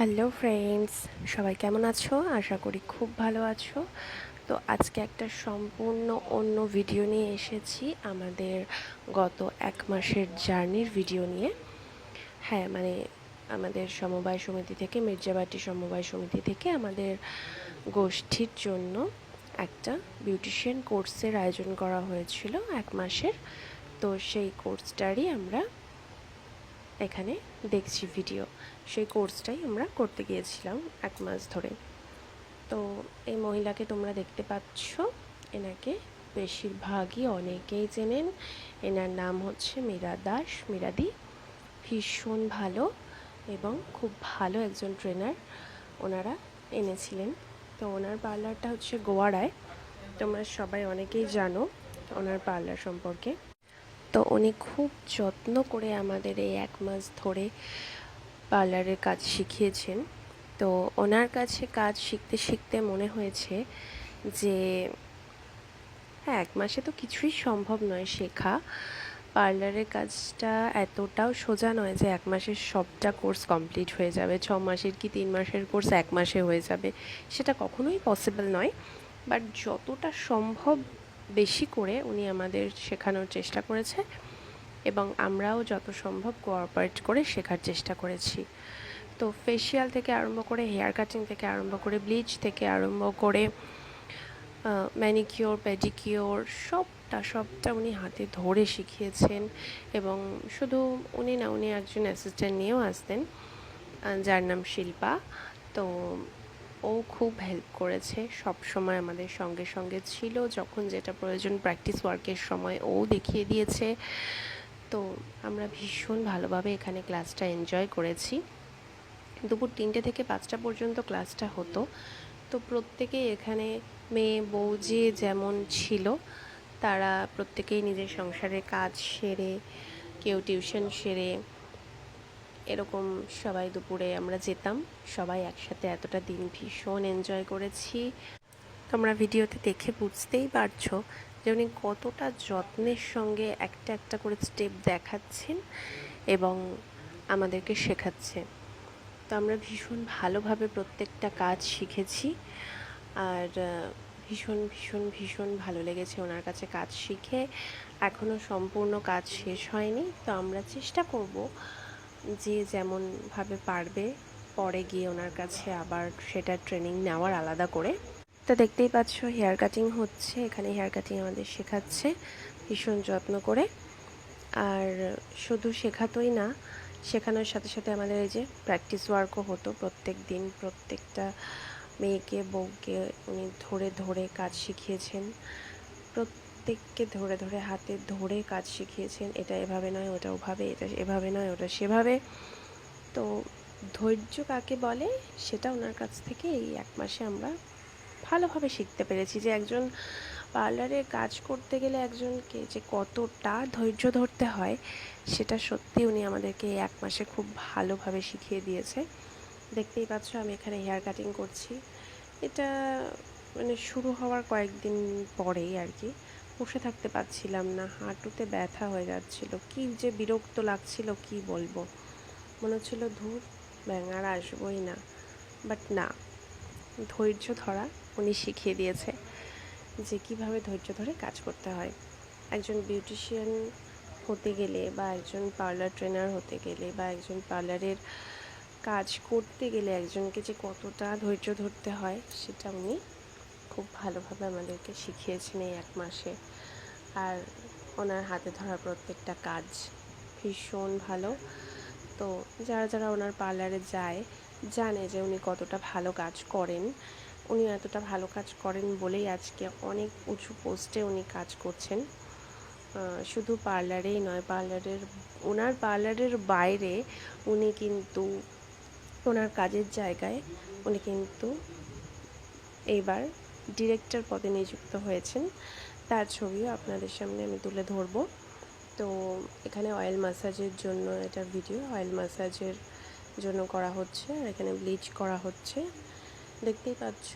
Hello friends, সবাই কেমন আছো? আশা করি খুব ভালো আছো। তো আজকে একটা সম্পূর্ণ অন্য ভিডিও নিয়ে এসেছি, আমাদের গত এক মাসের জার্নির ভিডিও নিয়ে। হ্যাঁ মানে আমাদের সমবায় সমিতি থেকে, মির্জাবাটি সমবায় সমিতি থেকে আমাদের গোষ্ঠীর জন্য একটা বিউটিশিয়ান কোর্সের আয়োজন করা হয়েছিল এক মাসের। তো সেই কোর্সটারই আমরা এখানে দেখছি ভিডিও সেই কোর্সটাই আমরা করতে গিয়েছিলাম এক মাস ধরে। তো এই মহিলাকে তোমরা দেখতে পাচ্ছ। এনাকে বেশিরভাগই অনেকেই চেনেন। এনার নাম হচ্ছে মীরা দাস। মীরাদি ভীষণ ভালো এবং খুব ভালো একজন ট্রেনার ওনারা এনেছিলেন। তো ওনার পার্লারটা হচ্ছে গোয়ারায়। তোমরা সবাই অনেকেই জানো ওনার পার্লার সম্পর্কে। তো উনি খুব যত্ন করে আমাদের এই এক মাস ধরে পার্লারের কাজ শিখিয়েছেন। তো ওনার কাছে কাজ শিখতে শিখতে মনে হয়েছে যে হ্যাঁ এক মাসে তো কিছুই সম্ভব নয় শেখা। পার্লারের কাজটা এতটাও সোজা নয় যে এক মাসের সবটা কোর্স কমপ্লিট হয়ে যাবে, ছ মাসের কি তিন মাসের কোর্স এক মাসে হয়ে যাবে, সেটা কখনোই পসিবল নয়। বাট যতটা সম্ভব বেশি করে উনি আমাদের শেখানোর চেষ্টা করেছে এবং আমরাও যত সম্ভব কোঅপারেট করে শেখার চেষ্টা করেছি। তো ফেসিয়াল থেকে আরম্ভ করে হেয়ার কাটিং থেকে আরম্ভ করে ব্লিচ থেকে আরম্ভ করে ম্যানিকিওর পেডিকিওর সবটা সবটা উনি হাতে ধরে শিখিয়েছেন এবং শুধু উনি না, উনি একজন অ্যাসিস্ট্যান্ট নিয়েও আসতেন যার নাম শিল্পা। তো ও খুব হেল্প করেছে সব সময় আমাদের সঙ্গে সঙ্গে ছিল। যখন যেটা প্রয়োজন প্র্যাকটিস ওয়ার্কের সময় ও দেখিয়ে দিয়েছে। তো আমরা ভীষণ ভালোভাবে এখানে ক্লাসটা এনজয় করেছি। দুপুর তিনটে থেকে পাঁচটা পর্যন্ত ক্লাসটা হতো। তো প্রত্যেকেই এখানে মেয়ে, বউ যে যেমন ছিল, তারা প্রত্যেকেই নিজের সংসারে কাজ সেরে, কেউ টিউশন সেরে এরকম সবাই দুপুরে আমরা যেতাম। সবাই একসাথে এতটা দিন ভীষণ এনজয় করেছি। তোমরা ভিডিওতে দেখে বুঝতেই পারছ যে উনি কতটা যত্নের সঙ্গে একটা একটা করে স্টেপ দেখাচ্ছেন এবং আমাদেরকে শেখাচ্ছে। তো আমরা ভীষণ ভালোভাবে প্রত্যেকটা কাজ শিখেছি আর ভীষণ ভীষণ ভীষণ ভালো লেগেছে ওনার কাছে কাজ শিখে। এখনও সম্পূর্ণ কাজ শেষ হয়নি। তো আমরা চেষ্টা করব যে যেমনভাবে পারবে, পরে গিয়ে ওনার কাছে আবার সেটা ট্রেনিং নেওয়ার আলাদা করে। তো দেখতেই পাচ্ছ হেয়ার কাটিং হচ্ছে, এখানে হেয়ার কাটিং আমাদের শেখাচ্ছে, ভীষণ যত্ন করে। আর শুধু শেখাতোই না, শেখানোর সাথে সাথে আমাদের এই যে প্র্যাকটিস ওয়ার্কও হতো প্রত্যেক দিন, প্রত্যেকটা মেয়েকে, বউকে উনি ধরে ধরে কাজ শিখিয়েছেন। প্রত্যেককে ধরে ধরে হাতে ধরে কাজ শিখিয়েছেন, এটা এভাবে নয়, ওটা ওভাবে, এটা এভাবে নয়, ওটা সেভাবে। তো ধৈর্য কাকে বলে? সেটা ওনার কাছ থেকে এই এক মাসে আমরা ভালোভাবে শিখতে পেরেছি যে একজন পার্লারে কাজ করতে গেলে একজনকে যে কতটা ধৈর্য ধরতে হয়, সেটা সত্যি উনি আমাদেরকে এক মাসে খুব ভালোভাবে শিখিয়ে দিয়েছে। দেখতেই পাচ্ছ আমি এখানে হেয়ার কাটিং করছি। এটা মানে শুরু হওয়ার কয়েকদিন পরেই আর কি। বসে থাকতে পারছিলাম না, হাঁটুতে ব্যথা হয়ে যাচ্ছিল। কি যে বিরক্ত লাগছিল, কি বলব? মনে হচ্ছিল ধূপ ব্যাঙ আর আসবোই না। বাট না, ধৈর্য ধরা উনি শিখিয়ে দিয়েছে যে কীভাবে ধৈর্য ধরে কাজ করতে হয়। একজন বিউটিশিয়ান হতে গেলে বা একজন পার্লার ট্রেনার হতে গেলে বা একজন পার্লারের কাজ করতে গেলে একজনকে যে কতটা ধৈর্য ধরতে হয়, সেটা উনি খুব ভালোভাবে আমাদেরকে শিখিয়েছেন এই এক মাসে। আর ওনার হাতে ধরা প্রত্যেকটা কাজ ভীষণ ভালো। তো যারা যারা ওনার পার্লারে যায়, জানে যে উনি কতটা ভালো কাজ করেন। উনি এতটা ভালো কাজ করেন বলেই আজকে অনেক উঁচু পোস্টে উনি কাজ করছেন। শুধু পার্লারেই নয়, পার্লারের, ওনার পার্লারের বাইরে উনি কিন্তু, ওনার কাজের জায়গায় উনি কিন্তু এইবার ডিরেক্টর পদে নিযুক্ত হয়েছেন। তার ছবিও আপনাদের সামনে আমি তুলে ধরবো। তো এখানে অয়েল মাসাজের জন্য এটা ভিডিও অয়েল মাসাজের জন্য করা হচ্ছে আর এখানে ব্লিচ করা হচ্ছে। দেখতেই পাচ্ছ,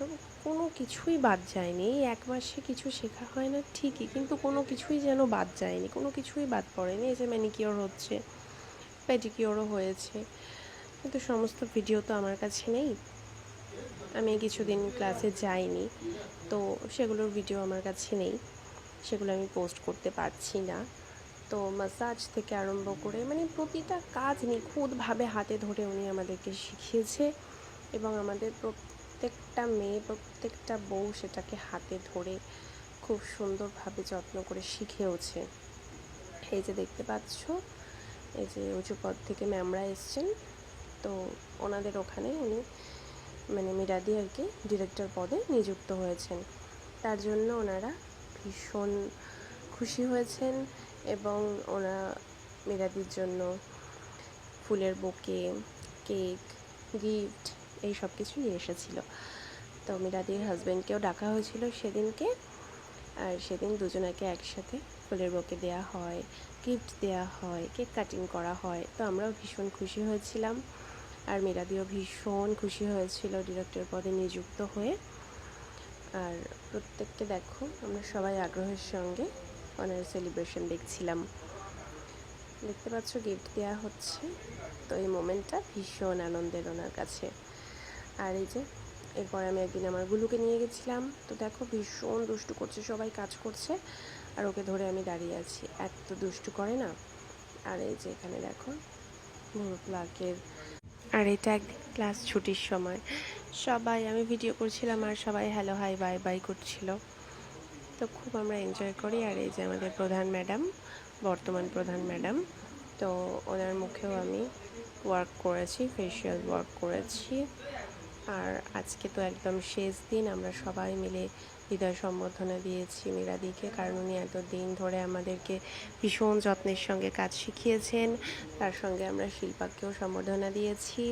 কোনো কিছুই বাদ যায়নি। এই এক মাসে কিছু শেখা হয় না ঠিকই, কিন্তু কোনো কিছুই যেন বাদ যায়নি, কোনো কিছুই বাদ পড়েনি। এই যে ম্যানিকিওর হচ্ছে পেডিকিওরও হয়েছে। কিন্তু সমস্ত ভিডিও তো আমার কাছে নেই। আমি কিছুদিন ক্লাসে যাইনি, তো সেগুলোর ভিডিও আমার কাছে নেই। সেগুলো আমি পোস্ট করতে পারছি না। তো মাসাজ থেকে আরম্ভ করে মানে প্রতিটা কাজ নিখুঁতভাবে হাতে ধরে উনি আমাদেরকে শিখিয়েছে এবং আমাদের প্রত্যেকটা মেয়ে, প্রত্যেকটা বউ সেটাকে হাতে ধরে খুব সুন্দরভাবে যত্ন করে শিখেওছে। এই যে দেখতে পাচ্ছ, এই যে উঁচু পদ থেকে ম্যামরা এসছেন, তো ওনাদের ওখানে উনি মানে মিরাদি আর কি ডিরেক্টর পদে নিযুক্ত হয়েছেন। তার জন্য ওনারা ভীষণ খুশি হয়েছেন এবং ওরা মিরাদির জন্য ফুলের বুকে, কেক গিফট এই সব কিছু নিয়ে এসেছিল। তো মিরাদির হাজব্যান্ডকেও ডাকা হয়েছিল সেদিনকে আর সেদিন দুজনাকে একসাথে ফুলের বুকে দেওয়া হয় গিফট দেওয়া হয়, কেক কাটিং করা হয়। তো আমরাও ভীষণ খুশি হয়েছিলাম। আর মিরাদিও ভীষণ খুশি হয়েছিল ডিরেক্টর পদে নিযুক্ত হয়ে। আর প্রত্যেককে দেখো, আমরা সবাই আগ্রহের সঙ্গে অনার সেলিব্রেশন দেখছিলাম। দেখতে পাচ্ছ গিফট দেওয়া হচ্ছে। তো এই মোমেন্টটা ভীষণ আনন্দের ওনার কাছে। আর এই যে, এরপর আমি একদিন আমার গুলুকে নিয়ে গেছিলাম। তো দেখো, ভীষণ দুষ্টু করছে, সবাই কাজ করছে। আর ওকে ধরে আমি দাঁড়িয়ে আছি। এত দুষ্টু করে না? আর এই যে এখানে দেখো ভোর প্লাকের আর এটা একদিন ক্লাস ছুটির সময়। সবাই, আমি ভিডিও করছিলাম আর সবাই হ্যালো হাই বাই বাই করছিল। তো খুব আমরা এনজয় করি। আর এই যে আমাদের প্রধান ম্যাডাম বর্তমান প্রধান ম্যাডাম তো ওনার মুখেও আমি ওয়ার্ক করেছি ফেসিয়াল ওয়ার্ক করেছি। আর আজকে তো একদম শেষ দিন, আমরা সবাই মিলে হৃদয় সম্বর্ধনা দিয়েছি মীরাদিকে কারণ উনি এতদিন ধরে আমাদেরকে ভীষণ যত্নের সঙ্গে কাজ শিখিয়েছেন। তার সঙ্গে আমরা শিল্পাকেও সম্বর্ধনা দিয়েছি।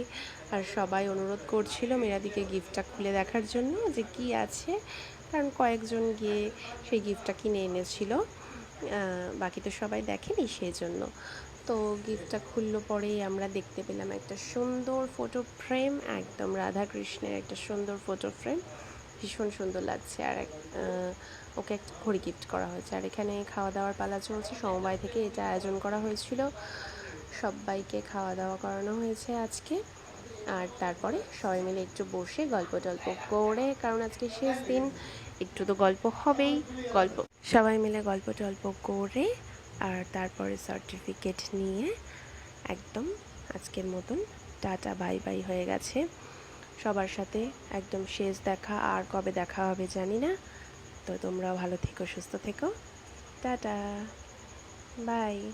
আর সবাই অনুরোধ করছিল মীরাদিকে গিফটটা খুলে দেখার জন্য যে কি আছে। কারণ কয়েকজন গিয়ে সেই গিফটটা কিনে এনেছিল। বাকি তো সবাই দেখেনি সেই জন্য। তো গিফটটা খুললো পরেই আমরা দেখতে পেলাম একটা সুন্দর ফটো ফ্রেম একদম রাধাকৃষ্ণের একটা সুন্দর ফটো ফ্রেম ভীষণ সুন্দর লাগছে আর এক ওকে একটা ঘড়ি গিফট করা হয়েছে। আর এখানে খাওয়া দাওয়ার পালা চলছে। সমবায় থেকে এটা আয়োজন করা হয়েছিল। সবাইকে খাওয়া দাওয়া করানো হয়েছে আজকে। আর তারপরে সবাই মিলে একটু বসে গল্প টল্প করে, কারণ আজকে শেষ দিন। একটু তো গল্প হবেই, গল্প। সবাই মিলে গল্প টল্প করে আর তারপরে সার্টিফিকেট নিয়ে একদম আজকের মতন টাটা বাই বাই হয়ে গেছে। সবার সাথে একদম শেষ দেখা আর কবে দেখা হবে জানি না। তো তোমরাও ভালো থেকো, সুস্থ থেকো। টাটা। বাই।